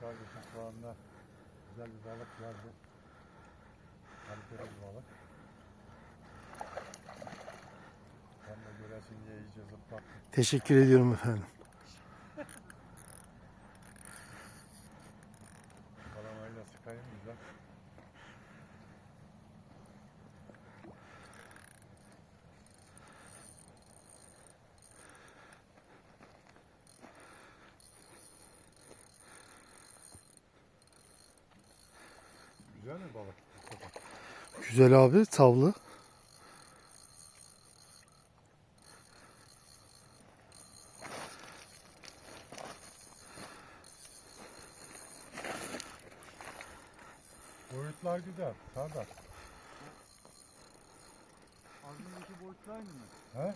kardeşim şu anda güzel bir balık geldi. Kaliteli bir balık. Sen de göresin diye iyice zıplattım. Teşekkür ediyorum efendim. Kalamayla sıkayım güzel. Güzel mi balık? Güzel abi tavlı. Boyutlar güzel. Serdar. Az önceki boyutlar aynı mı? He?